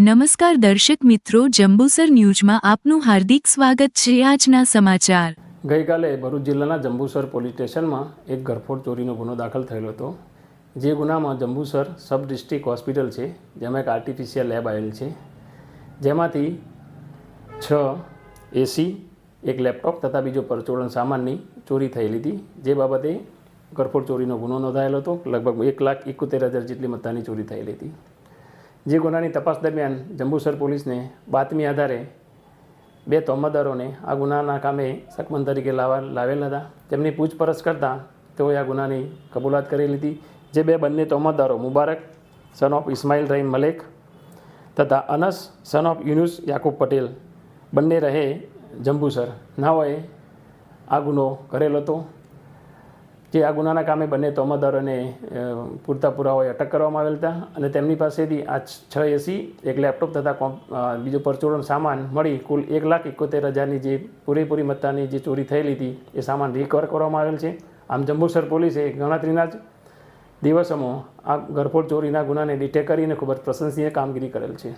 નમસ્કાર દર્શક મિત્રો, જંબુસર ન્યૂઝમાં આપનું હાર્દિક સ્વાગત છે આજના સમાચાર. ગઈકાલે ભરૂચ જિલ્લાના જંબુસર પોલીસ સ્ટેશનમાં એક ઘરફોડ ચોરીનો ગુનો દાખલ થયેલો હતો. જે ગુનામાં જંબુસર સબ ડિસ્ટ્રિક્ટ હોસ્પિટલ છે, જેમાં એક આર્ટિફિશિયલ લેબ આવેલ છે. જેમાંથી છ એસી એક લેપટોપ તથા બીજો પરચોરણ સામાનની ચોરી થયેલી હતી. જે બાબતે ઘરફોડ ચોરીનો ગુનો નોંધાયેલો હતો. લગભગ એક લાખ એકોતેર હજાર જેટલી મત્તાની ચોરી થયેલી હતી. જે ગુનાની તપાસ દરમિયાન જંબુસર પોલીસને બાતમી આધારે બે તોહમતદારોને આ ગુનાના કામે સકમન તરીકે લાવા લાવેલ હતા. તેમની પૂછપરછ કરતાં તેઓએ આ ગુનાની કબૂલાત કરી લીધી, જે બે બંને તોહમતદારો મુબારક સન ઓફ ઇસ્માઇલ રહીમ મલેક તથા અનસ સન ઓફ યુનુસ યાકુબ પટેલ બંને રહે જંબુસર. નાઓએ આ ગુનો કરેલો હતો. જે આ ગુનાના કામે બંને તોહમતદારોને અને પૂરતા પુરાવાએ અટક કરવામાં આવેલ હતા અને તેમની પાસેથી આ છ એસી, એક લેપટોપ તથા બીજો પરચોરણ સામાન મળી કુલ એક લાખ એકોતેર હજારની જે પૂરેપૂરી મત્તાની જે ચોરી થયેલી હતી, એ સામાન રિકવર કરવામાં આવેલ છે. આમ જંબુસર પોલીસે ગણતરીના જ દિવસોમાં આ ઘરફોડ ચોરીના ગુનાને ડિટેક કરીને ખૂબ જ પ્રશંસનીય કામગીરી કરેલ છે.